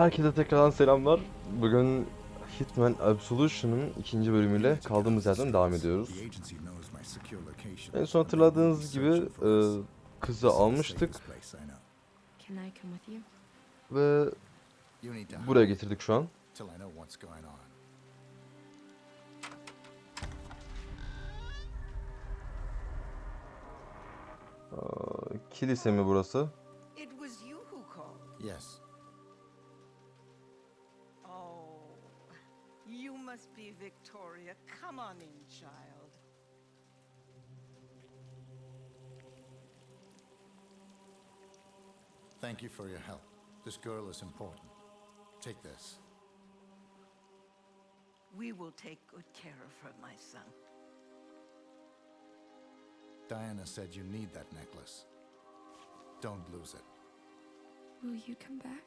Herkese tekrardan selamlar. Bugün Hitman Absolution'ın ikinci bölümüyle kaldığımız yerden devam ediyoruz. En son hatırladığınız gibi e, kızı almıştık ve buraya getirdik şu an. kilise mi burası? Yes. Must be Victoria. Come on in, child. Thank you for your help. This girl is important. Take this. We will take good care of her, my son. Diana said you need that necklace. Don't lose it. Will you come back?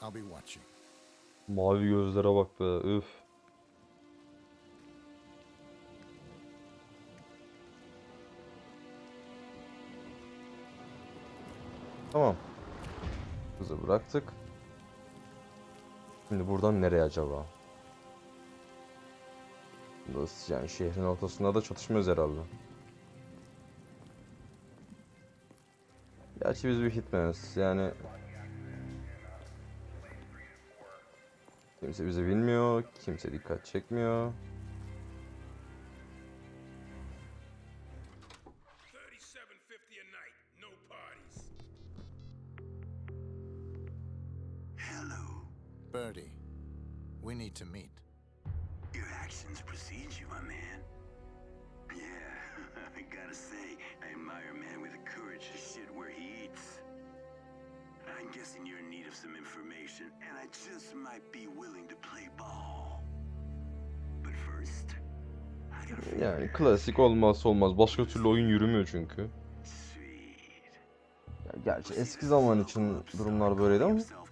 I'll be watching. Mavi gözlere bak be üf. Tamam. Kızı bıraktık. Şimdi buradan nereye acaba? Burası yani şehrin ortasında da çatışmıyoruz herhalde. Gerçi biz bir hitmeniz yani Kimse bizi bilmiyor, kimse dikkat çekmiyor. Klasik olmazsa olmaz. Başka türlü oyun yürümüyor çünkü. Ya gerçi eski zaman için durumlar böyleydi ama Himself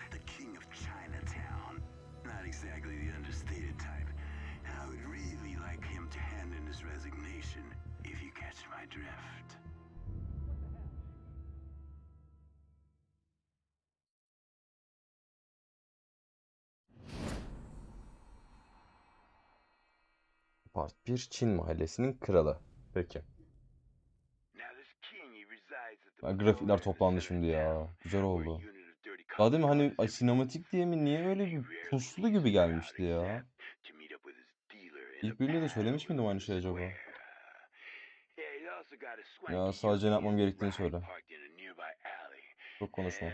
Part 1 Çin mahallesinin kralı. Peki. Ya grafikler toplandı şimdi ya. Güzel oldu. Daha demin hani ay, sinematik diye mi niye öyle bir puslu gibi gelmişti ya. İlk bölümde de söylemiş miydim aynı şey acaba? Ya sadece ne yapmam gerektiğini söyle. Çok konuşma.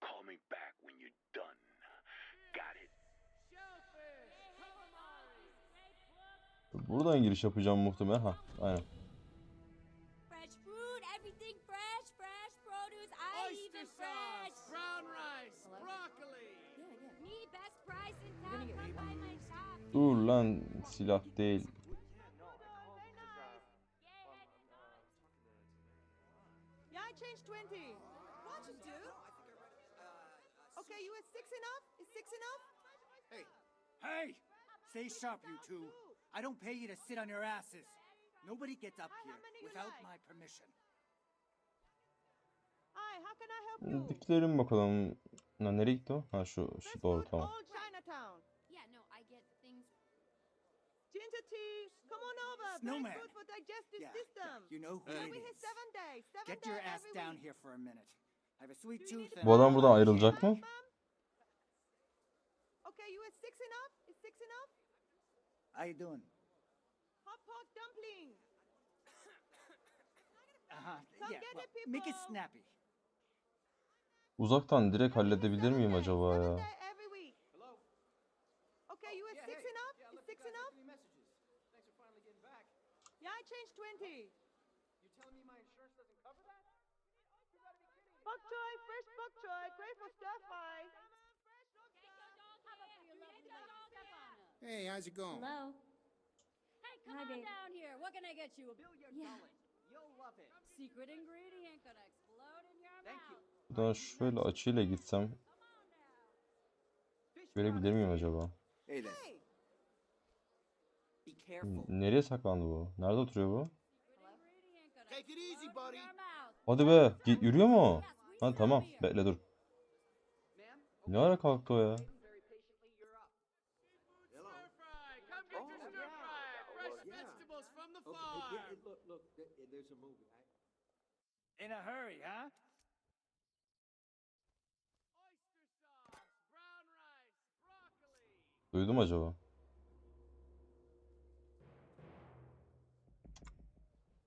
Call me back when you're done. Got it? Buradan giriş yapacağım muhtemelen. Ha, aynen. Fresh fruit, everything fresh, fresh produce, I even fresh. brown rice, broccoli. Me best price in town, come by my shop. Dur lan silah değil. Yeah, I changed 20. What you do? Okay, you at six enough? Is six enough? Hey! Hey! Stay sharp, you two. I don't pay you to sit on your asses. Nobody gets up here without my permission. Hi, how can I help you? Diklerim bakalım. Ha, nereye gitti o? Ha şu, şu doğru tamam. Ginger tea. Come on over. Snowman. Very good for digestive Yeah, system. yeah, you know who it is. seven days. Seven Get your ass down here for a minute. I have a sweet Do you tooth and Bu adam buradan ayrılacak mı? Okay, you at six enough? Is six enough? How you doing? Hot pot dumpling. Uh-huh. Come Yeah, get well, it, make it people. snappy. Uzaktan direkt halledebilir miyim acaba ya? seven day every week. Okay, you at six enough? Is six enough? Yeah, I changed 20. You telling me my insurance doesn't cover that? Bok choy, fresh bok choy, great for stir Hey, how's it going? Hello? Hey, come Hi, on babe. down here. What can I get you? Yeah. You'll love it. Secret ingredient gonna explode in your Thank you. Buradan şöyle açıyla gitsem görebilir miyim acaba? Hey. Nereye saklandı bu? Nerede oturuyor bu? Hadi be. Yürüyor mu? Ha tamam. Bekle dur. Ne ara kalktı o ya? In a hurry, huh? Duydum acaba?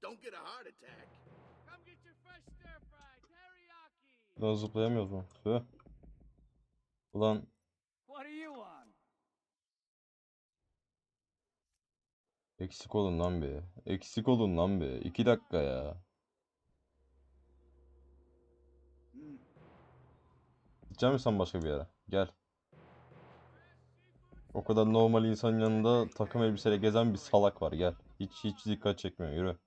Don't get a heart attack. Daha zıplayamıyoruz mu? Tüh. Ulan What do you want? eksik olun lan be. Eksik olun lan be. İki dakika ya. Gidecek misin başka bir yere? Gel. O kadar normal insanın yanında takım elbiseyle gezen bir salak var. Gel. Hiç hiç dikkat çekmiyor. Yürü.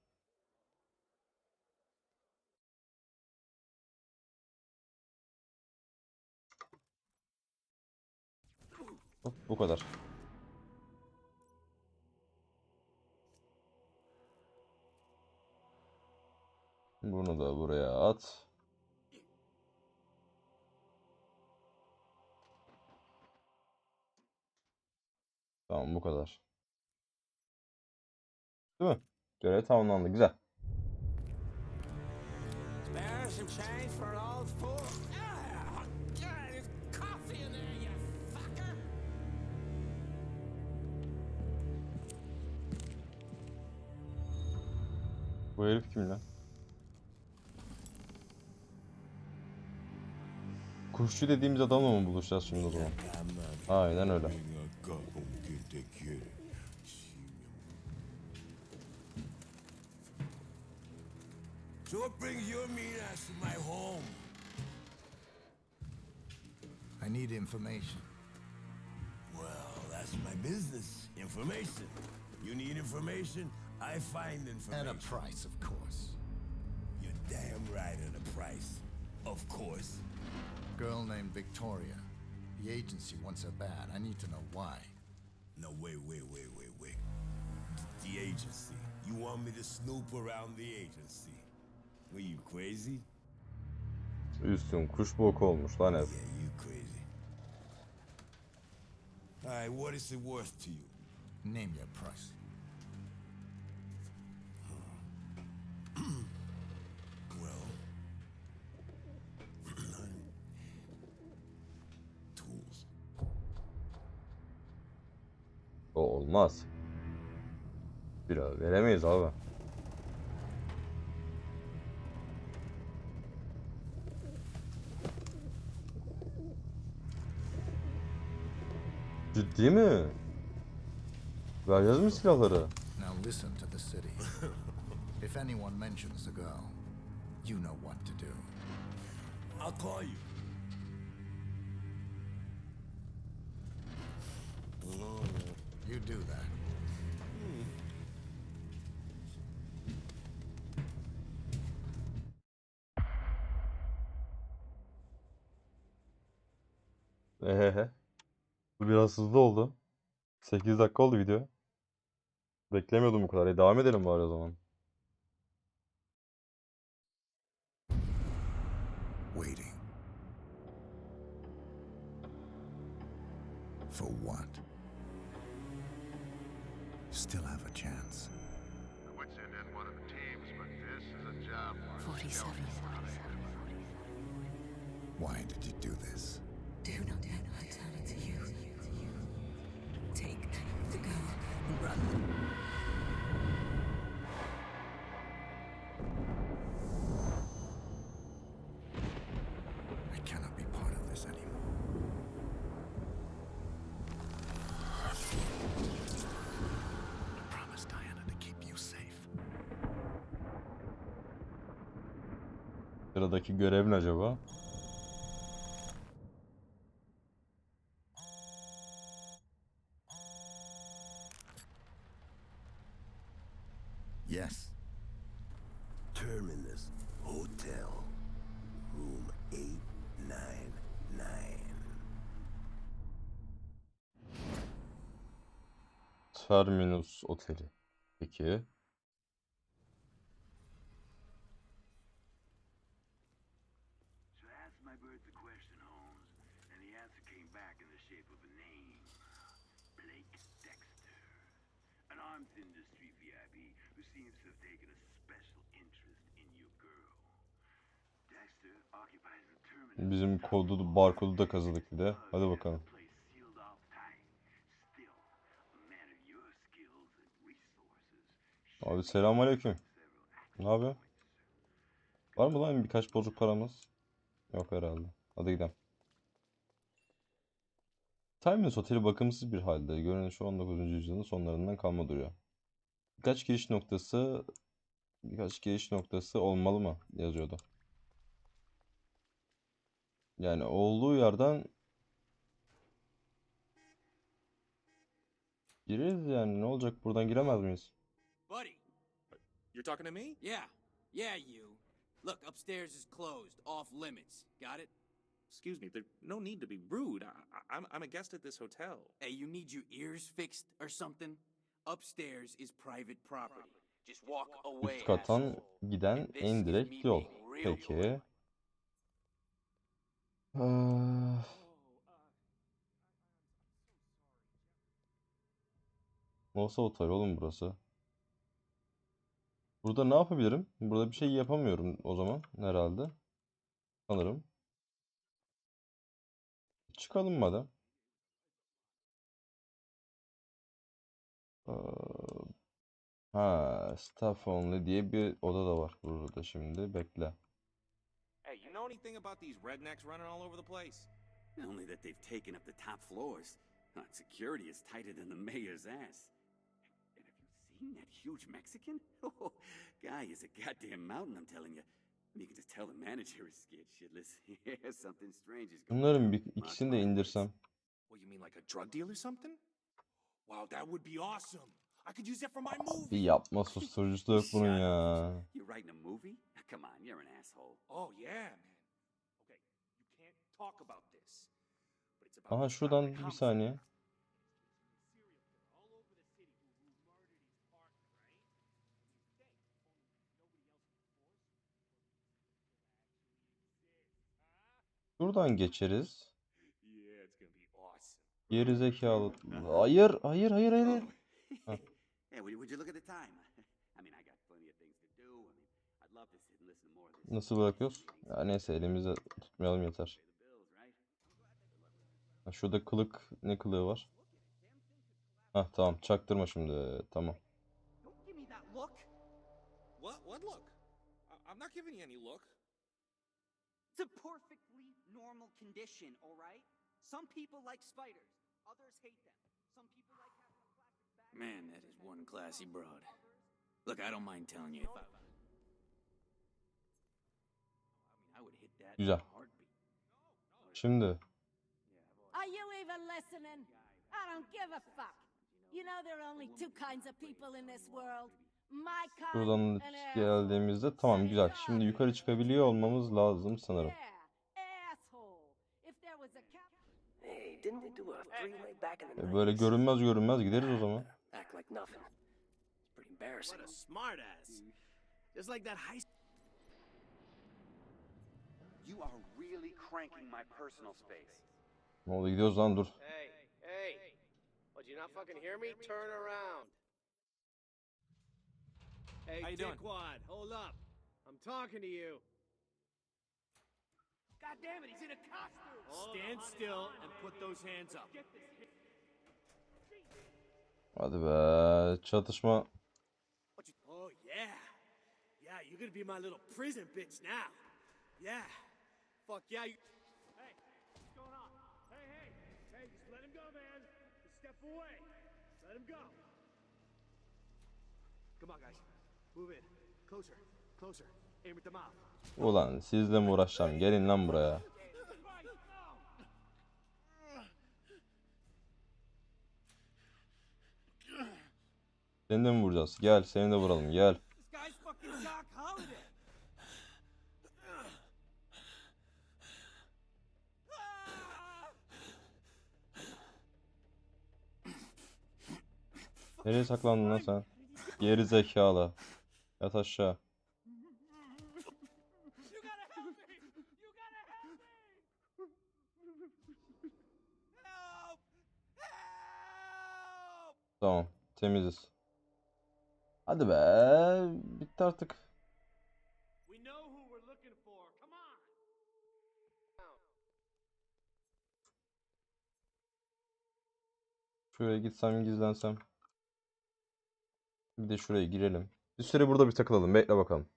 Hop, bu kadar. Bunu da buraya at. Tamam bu kadar. Değil mi? Görev tamamlandı. Güzel. Ah! Bu herif kim lan? Kuşçu dediğimiz adamla mı buluşacağız şimdi o zaman? Aynen öyle. So what brings your mean ass to my home? I need information. Well, that's my business. Information. You need information, I find information. At a price, of course. You're damn right at a price. Of course. Girl named Victoria. The agency wants her bad. I need to know why. No, wait, wait, wait, wait, wait. The agency. You want me to snoop around the agency? Were you crazy? Üstün kuş boku olmuş lan hep. Yeah, you crazy. Alright, what is it worth to you? Name your price. Well, tools. O olmaz. Biraz veremeyiz abi. Ciddi mi? Vereceğiz mi silahları? Now listen to the city. if anyone mentions the girl, you know what to do. I'll call you. You do that. Ehehe. Biraz hızlı oldu. 8 dakika oldu video. Beklemiyordum bu kadar. E, devam edelim bari o zaman. Waiting. For what? Still have a chance. Quit sending in one of the teams, but this is a job. 47. Why did Sıradaki görev ne acaba? Yes. Terminus Hotel. Room 899. Terminus Oteli. Peki. heard the question, Holmes, and the answer came back in the shape of a name. Blake Dexter. An arms industry VIB who seems to have taken a special interest in your girl. Dexter occupies the terminal. Bizim kodu, barkodu da kazıdık bir de. Hadi bakalım. Abi selamünaleyküm. Ne yapıyor? Var mı lan birkaç bozuk paramız? Yok herhalde. Hadi gidelim. Timeless Oteli bakımsız bir halde. Görünüşü 19. yüzyılın sonlarından kalma duruyor. Birkaç giriş noktası birkaç giriş noktası olmalı mı yazıyordu. Yani olduğu yerden gireriz yani ne olacak buradan giremez miyiz? Buddy. You're talking to me? Yeah. Yeah, you. Look, upstairs is closed, off limits. Got it? Excuse me, there's no need to be rude. I, I'm, I'm a guest at this hotel. Hey, you need your ears fixed or something? Upstairs is private property. Just walk away. Üst kattan giden en direkt yol. Peki. Ah, Olsa otel oğlum burası. Burada ne yapabilirim? Burada bir şey yapamıyorum o zaman herhalde. Sanırım. Çıkalım madem. Aa, Ha, staff only diye bir oda da var burada şimdi. Bekle. Hey, you know anything about these rednecks running all over the place? Only that they've taken up the top floors. Huh, security is tighter than the mayor's ass. And have you seen that huge Mexican? Oh, guy is a goddamn mountain, I'm telling you. You can just tell the manager is scared shitless. yeah, something strange is going Bunların on. bir ikisini de indirsem. What, you mean like a drug deal or something? Wow, that would be awesome. I could use that for my movie. Bir yapma susturucusu da yok bunun ya. You writing a movie? Come on, you're an asshole. Oh, yeah, man. Okay, you can't talk about this. But it's about Aha şuradan bir saniye. Şuradan geçeriz. Geri zekalı. Hayır, hayır, hayır, hayır. hayır. Hey, would you, would you look at the time? I mean, I got plenty of things to do. I mean, I'd love to sit and listen to more of this. Nasıl bırakıyoruz? Ya neyse elimize tutmayalım yeter. Ha, Şurada kılık ne kılığı var? Hah tamam çaktırma şimdi. Tamam. Don't give me that look. What? What look? I'm not giving you any look. It's a perfectly normal condition, all right? Some people like spiders, others hate them. Some people like Man, that is one classy broad. Look, I don't mind telling you if I. I mean, I would hit that in Güzel. Şimdi Are you even listening? I don't give a fuck. You know there are only two kinds of people in this world. Assholes. geldiğimizde tamam güzel. Şimdi yukarı çıkabiliyor olmamız lazım sanırım. E, Böyle 90s? görünmez görünmez gideriz o zaman. Act like nothing. It's pretty embarrassing. What a smartass. Just like that high You are really cranking my personal space. Ne oldu gidiyoruz lan dur. Hey, hey. What, you not fucking hear me? Turn around. Hey, How you doing? Hold up. I'm talking to you. God damn it, he's in a costume. Stand still and put those hands up. Hadi be çatışma. Oh, yeah. Yeah, you're gonna be my little prison bitch now. Yeah. Fuck yeah. You... Hey, what's going on? Hey, hey. Hey, just let him go, man. Just step away. Let him go. Come on, guys. Move in. Closer. Closer. Aim at the mouth. Ulan sizle mi uğraşacağım? Gelin lan buraya. Seni de mi vuracağız? Gel seni de vuralım gel. Nereye saklandın lan sen? Geri zekalı. Yat aşağı. Tamam, temiziz. Hadi be. Bitti artık. Şuraya gitsem gizlensem. Bir de şuraya girelim. Bir süre burada bir takılalım. Bekle bakalım.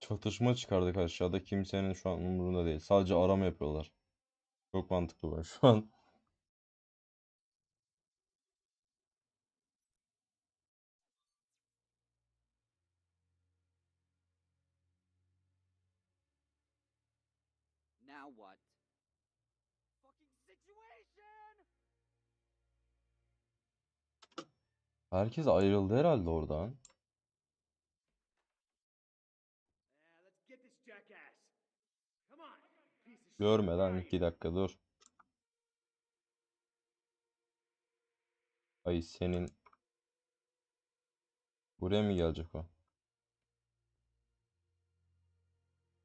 Çatışma çıkardık aşağıda. Kimsenin şu an umurunda değil. Sadece arama yapıyorlar. Çok mantıklı var şu an. Now what? Fucking situation! Herkes ayrıldı herhalde oradan. Yeah, let's get this jackass. Come on. Shit. Görmeden iki dakika dur. Ay senin. Buraya mı gelecek o?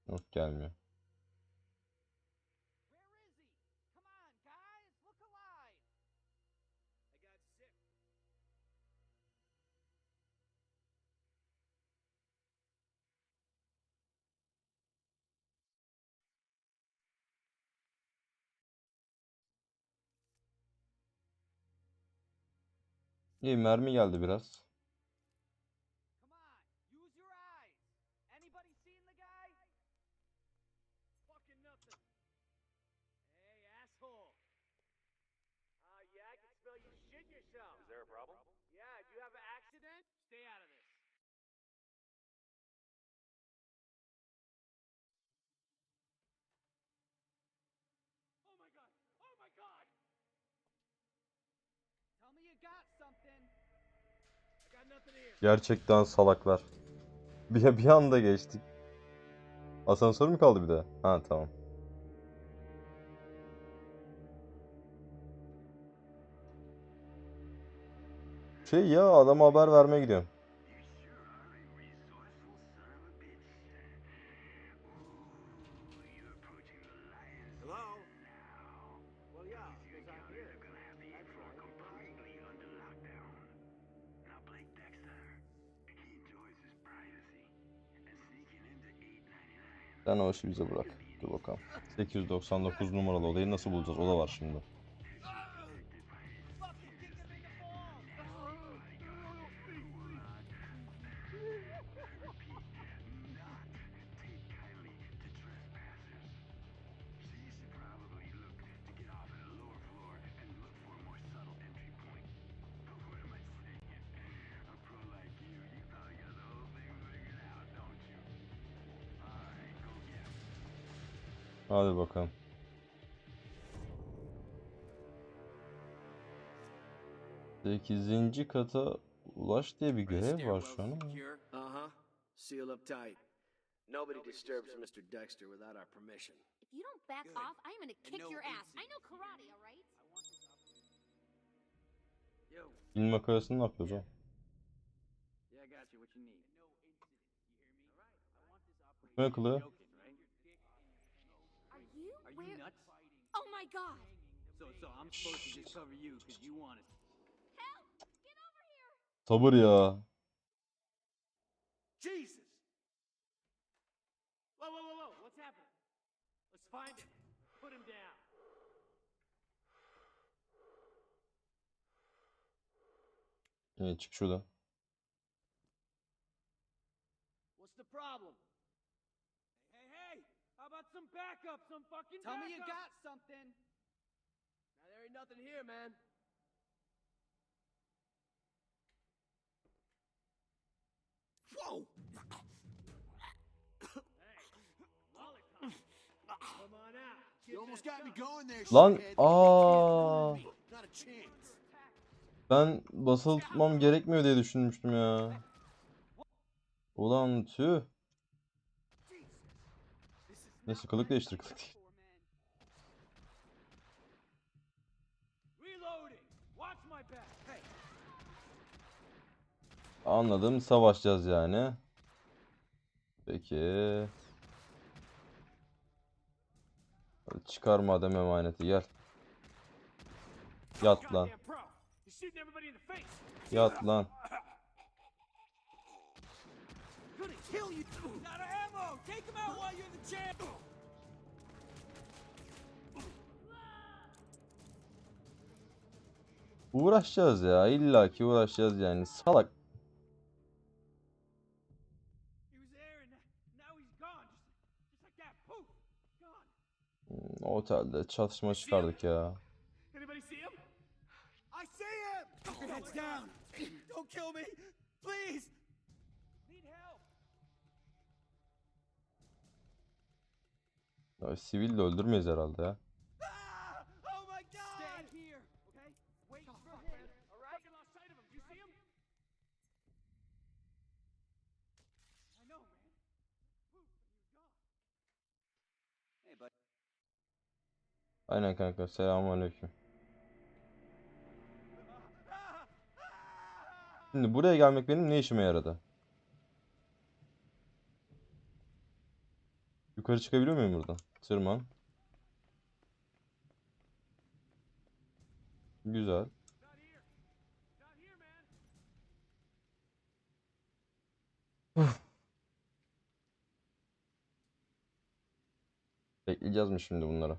Yok gelmiyor. God! Tell me you got something! Gerçekten salaklar. Bir, bir anda geçtik. Asansör mü kaldı bir de? Ha tamam. Şey ya adama haber vermeye gidiyorum. Sen o işi bize bırak. Dur bakalım. 899 numaralı odayı nasıl bulacağız? O da var şimdi. Hadi bakalım. Sekizinci kata ulaş diye bir görev var şu an ama. Uh huh. Seal up tight. Nobody disturbs Mr. Dexter without our permission. If you don't back off, I'm gonna kick no your ass. I know karate, all right? Yo, Film makarasını ne yapıyoruz o? yeah, I got you what you need. No incident, god! So, so I'm supposed to just cover you because you want it. Help! Get over here! Sabır ya. Jesus! Whoa, whoa, whoa, whoa, what's happening? Let's find him. Put him down. İyi çık şuradan. Some backup? Some fucking Tell backup? me you got something. Now, there ain't nothing here, man. Whoa! Lan aa Not a chance. ben basılı tutmam gerekmiyor diye düşünmüştüm ya. Ulan tüh. Neyse kılık değiştir kılık değil. Anladım savaşacağız yani. Peki. Çıkar madem emaneti gel. Yat lan. Damn pro. He's shooting everybody in the face. Yat lan. Gonna kill you! Out of ammo! Take him out while you're the champ! Uğraşacağız ya. İlla ki uğraşacağız yani. Salak. Hmm, Otelde çatışma çıkardık ya. Anybody see him? I see him! Keep your heads down! Don't kill me! Please! And he was gone. Hey, bud. Aynen kanka. Selamünaleyküm. Şimdi buraya gelmek benim ne işime yaradı? Yukarı çıkabiliyor muyum buradan? Tırman. Güzel. Bekleyeceğiz mi şimdi bunları?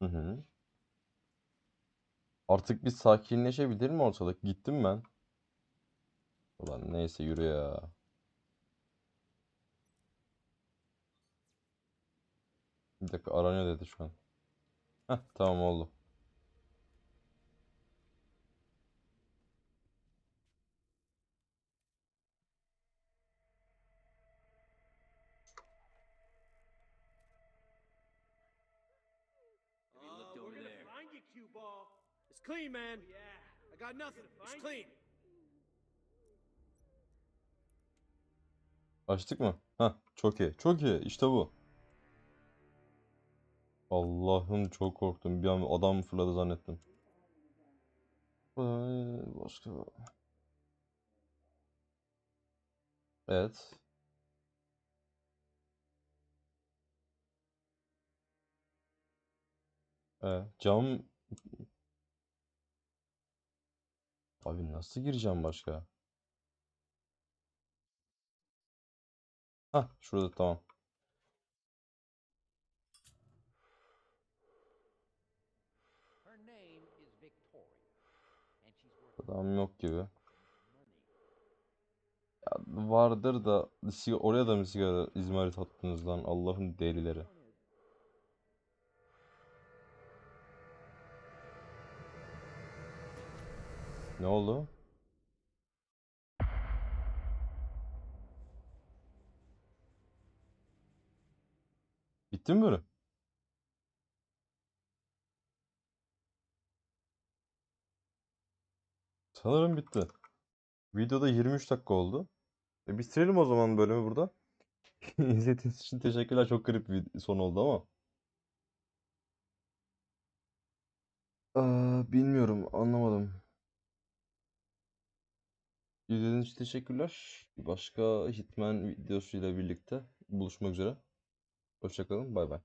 Hı hı. Artık bir sakinleşebilir mi ortalık? Gittim ben. Ulan neyse yürü ya. Bir dakika aranıyor dedi şu an. Heh tamam oldu. Clean, man. yeah. I got nothing. It's clean. Açtık mı? Heh, çok iyi. Çok iyi. İşte bu. Allah'ım çok korktum. Bir an adam fırladı zannettim. Başka. Evet. Ee, cam... Abi nasıl gireceğim başka? Hah şurada tamam. Adam yok gibi. Ya vardır da oraya da mı sigara izmarit attınız lan Allah'ın delileri. Ne oldu? Bitti mi bölüm? Sanırım bitti. Videoda 23 dakika oldu. E bitirelim o zaman bölümü burada. İzlediğiniz için teşekkürler. Çok garip bir son oldu ama. Aa, bilmiyorum. Anlamadım. İzlediğiniz için teşekkürler. Başka Hitman videosuyla birlikte buluşmak üzere. Hoşçakalın. Bay bay.